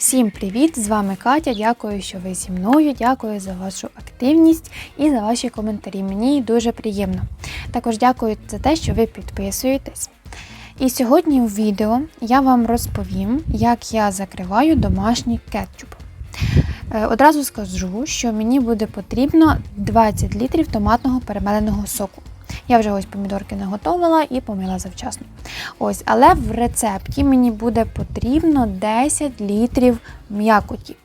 Всім привіт! З вами Катя. Дякую, що ви зі мною. Дякую за вашу активність і за ваші коментарі. Мені дуже приємно. Також дякую за те, що ви підписуєтесь. І сьогодні у відео я вам розповім, як я закриваю домашній кетчуп. Е, Одразу скажу, що мені буде потрібно 20 літрів томатного перемеленого соку. Я вже ось помідорки наготовила і помила завчасно. Ось, але в рецепті мені буде потрібно 10 літрів м'якоті.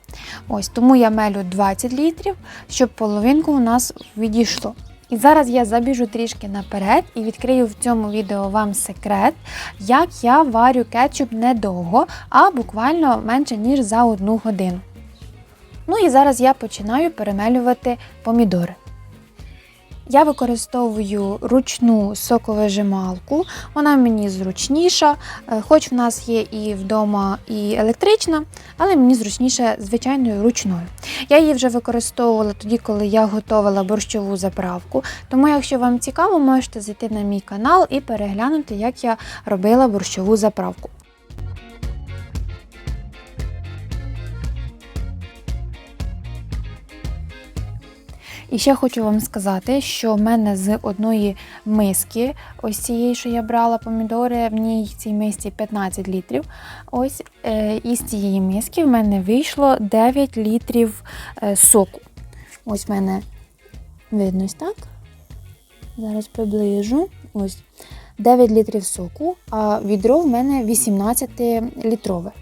Ось, тому я мелю 20 літрів, щоб половинку у нас відійшло. І зараз я забіжу трішки наперед і відкрию в цьому відео вам секрет, як я варю кетчуп недовго, а буквально менше ніж за одну годину. Ну і зараз я починаю перемелювати помідори. Я використовую ручну соковижималку, вона мені зручніша, е, хоч в нас є і вдома і електрична, але мені зручніше звичайною ручною. Я її вже використовувала тоді, коли я готувала борщову заправку. Тому, якщо вам цікаво, можете зайти на мій канал і переглянути, як я робила борщову заправку. І ще хочу вам сказати, що в мене з одної миски, ось цієї, що я брала помідори, в ній в цій мисці 15 літрів. Ось е, із цієї миски в мене вийшло 9 літрів е, соку. Ось в мене видно так. Зараз приближу. Ось 9 літрів соку, а відро в мене 18 літрове.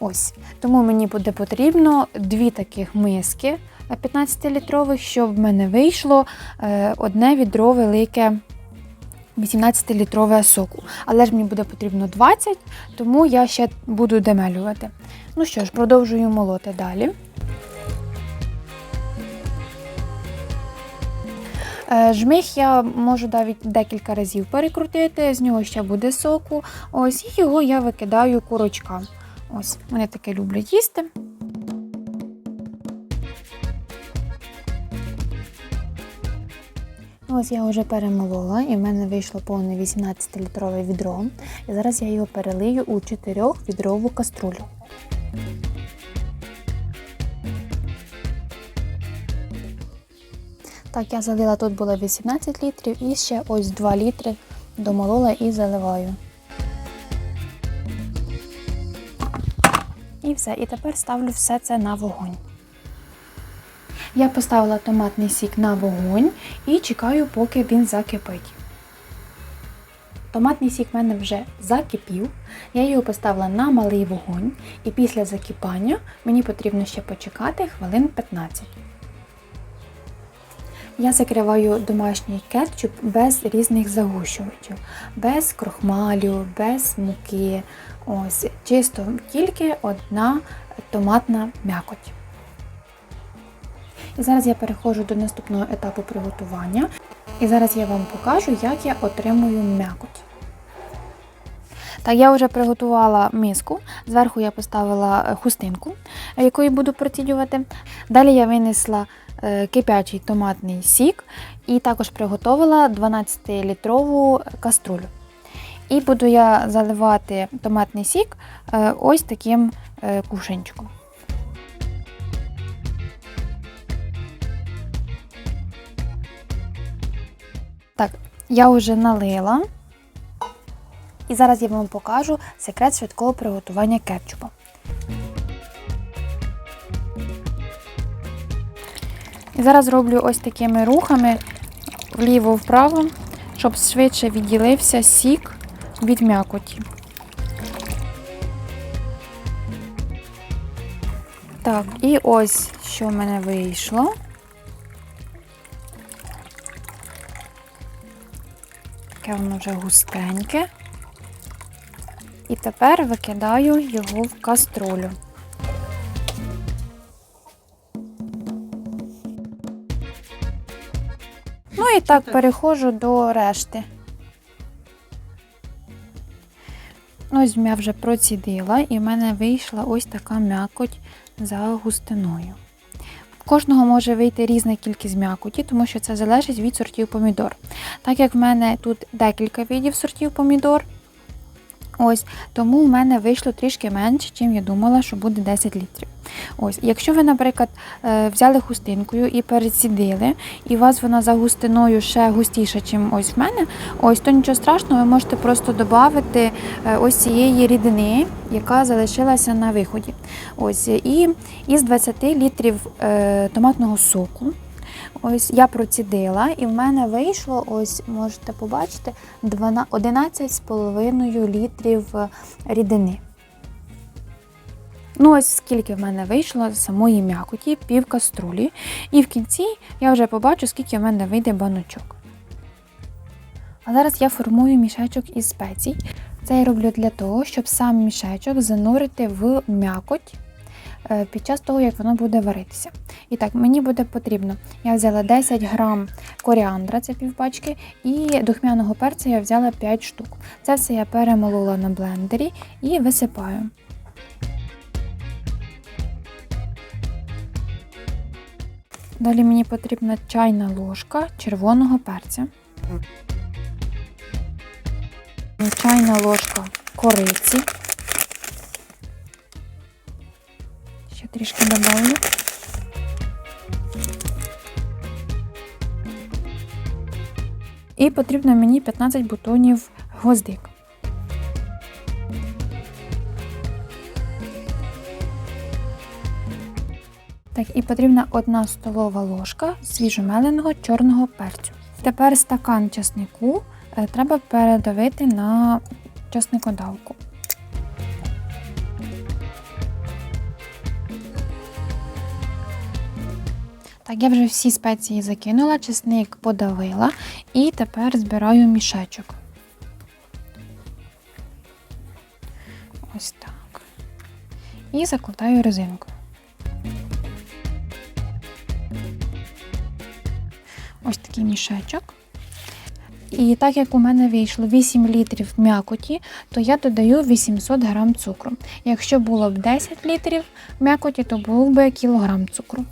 Ось. Тому мені буде потрібно дві таких миски 15-літрових, щоб в мене вийшло е, одне відро велике 18-літрове соку. Але ж мені буде потрібно 20, тому я ще буду демелювати. Ну що ж, продовжую молоти далі. Е, Жмих я можу навіть декілька разів перекрутити, з нього ще буде соку. Ось і його я викидаю курочкам. Ось, вони таке люблять їсти. Ось я вже перемолола, і в мене вийшло повне 18-літрове відро. І зараз я його перелию у 4-відрову каструлю. Так, я залила тут було 18 літрів і ще ось 2 літри домолола і заливаю. І все. І тепер ставлю все це на вогонь. Я поставила томатний сік на вогонь і чекаю, поки він закипить. Томатний сік в мене вже закипів. Я його поставила на малий вогонь, і після закипання мені потрібно ще почекати хвилин 15. Я закриваю домашній кетчуп без різних загущувачів, без крохмалю, без муки. Ось, чисто тільки одна томатна м'якоть. Зараз я переходжу до наступного етапу приготування. І зараз я вам покажу, як я отримую м'якоть. Так, я вже приготувала миску. Зверху я поставила хустинку, якою буду процідювати. Далі я винесла е, кипячий томатний сік і також приготувала 12-літрову каструлю. І буду я заливати томатний сік е, ось таким е, кувшинчиком. Так, я вже налила. І зараз я вам покажу секрет швидкого приготування кетчупа. І зараз роблю ось такими рухами вліво-вправо, щоб швидше відділився сік від м'якоті. Так, і ось що в мене вийшло. Таке воно вже густеньке. І тепер викидаю його в каструлю. Ну і так переходжу до решти. Ось я вже процідила, і в мене вийшла ось така м'якоть за густиною. Кожного може вийти різна кількість м'якоті, тому що це залежить від сортів помідор. Так як в мене тут декілька видів сортів помідор, Ось, тому в мене вийшло трішки менше, ніж я думала, що буде 10 літрів. Ось, якщо ви, наприклад, е, взяли хустинкою і перецідили, і у вас вона за густиною ще густіша, ніж ось в мене, ось то нічого страшного, ви можете просто додати е, ось цієї рідини, яка залишилася на виході. Ось, і із 20 літрів е, томатного соку. Ось я процідила, і в мене вийшло, ось можете побачити, 11,5 літрів рідини. Ну, ось скільки в мене вийшло самої м'якоті, пів каструлі. І в кінці я вже побачу, скільки в мене вийде баночок. А зараз я формую мішечок із спецій. Це я роблю для того, щоб сам мішечок занурити в м'якоть е, під час того, як воно буде варитися. І так, мені буде потрібно. Я взяла 10 грам коріандра, це півпачки, і духмяного перця я взяла 5 штук. Це все я перемолола на блендері і висипаю. Далі мені потрібна чайна ложка червоного перця. Чайна ложка кориці. Ще трішки добавлю. І потрібно мені 15 бутонів гвоздик. Так, і потрібна одна столова ложка свіжомеленого чорного перцю. Тепер стакан часнику е, треба передавити на часникодавку. Так, я вже всі спеції закинула, чесник подавила і тепер збираю мішечок. Ось так. І закладаю резинку. Такий мішечок. І так як у мене вийшло 8 літрів м'якоті, то я додаю 800 грам цукру. Якщо було б 10 літрів м'якоті, то був би кілограм цукру.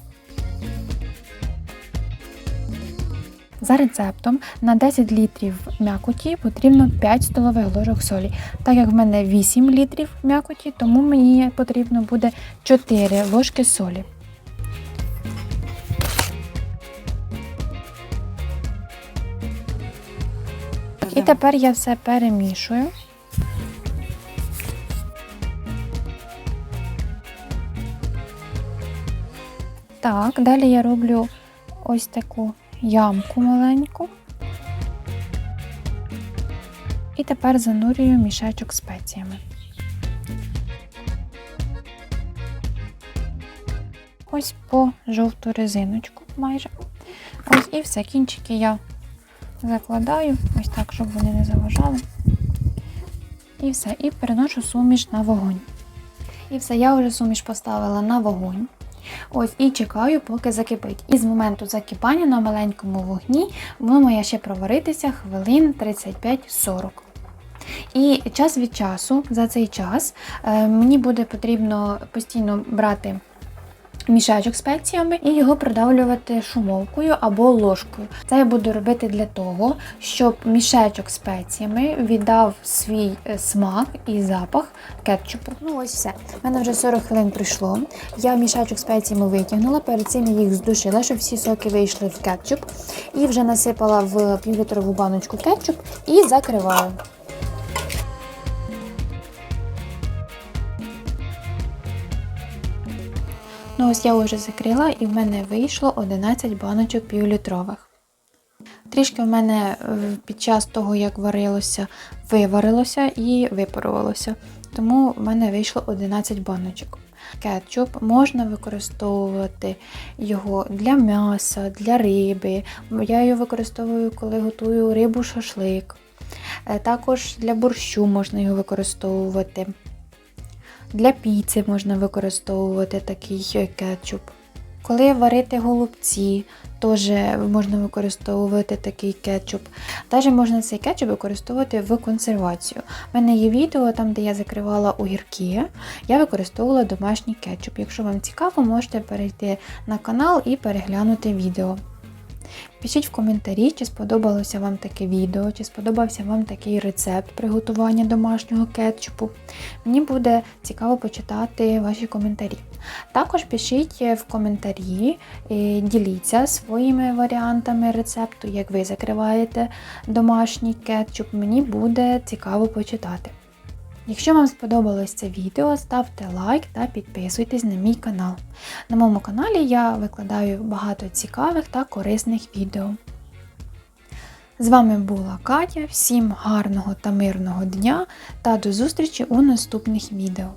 За рецептом на 10 літрів м'якоті потрібно 5 столових ложок солі. Так як в мене 8 літрів м'якоті, тому мені потрібно буде 4 ложки солі. І тепер я все перемішую. Так, далі я роблю ось таку ямку маленьку. І тепер занурюю мішечок спеціями. Ось по жовту резиночку майже. Ось і все, кінчики я закладаю, ось так, щоб вони не заважали. І все. І переношу суміш на вогонь. І все, я вже суміш поставила на вогонь. Ось і чекаю, поки закипить. І з моменту закипання на маленькому вогні воно має ще проваритися хвилин 35-40. І час від часу, за цей час, е, мені буде потрібно постійно брати мішечок з спеціями і його придавлювати шумовкою або ложкою. Це я буду робити для того, щоб мішечок з спеціями віддав свій е, смак і запах кетчупу. Ну ось все. У мене вже 40 хвилин пройшло. Я мішечок з спеціями витягнула, перед цим я їх здушила, щоб всі соки вийшли в кетчуп. І вже насипала в півлітрову баночку кетчуп і закриваю. Ну ось я вже закрила і в мене вийшло 11 баночок півлітрових. Трішки в мене е, під час того, як варилося, виварилося і випарувалося. Тому в мене вийшло 11 баночок. Кетчуп можна використовувати його для м'яса, для риби. Я його використовую, коли готую рибу шашлик. Е, Також для борщу можна його використовувати. Для піци можна використовувати такий е, кетчуп. Коли варити голубці, теж можна використовувати такий кетчуп. Також можна цей кетчуп використовувати в консервацію. У мене є відео там, де я закривала огірки, я використовувала домашній кетчуп. Якщо вам цікаво, можете перейти на канал і переглянути відео. Пишіть в коментарі, чи сподобалося вам таке відео, чи сподобався вам такий рецепт приготування домашнього кетчупу. Мені буде цікаво почитати ваші коментарі. Також пишіть в коментарі, діліться своїми варіантами рецепту, як ви закриваєте домашній кетчуп. Мені буде цікаво почитати. Якщо вам сподобалось це відео, ставте лайк та підписуйтесь на мій канал. На моєму каналі я викладаю багато цікавих та корисних відео. З вами була Катя. Всім гарного та мирного дня та до зустрічі у наступних відео.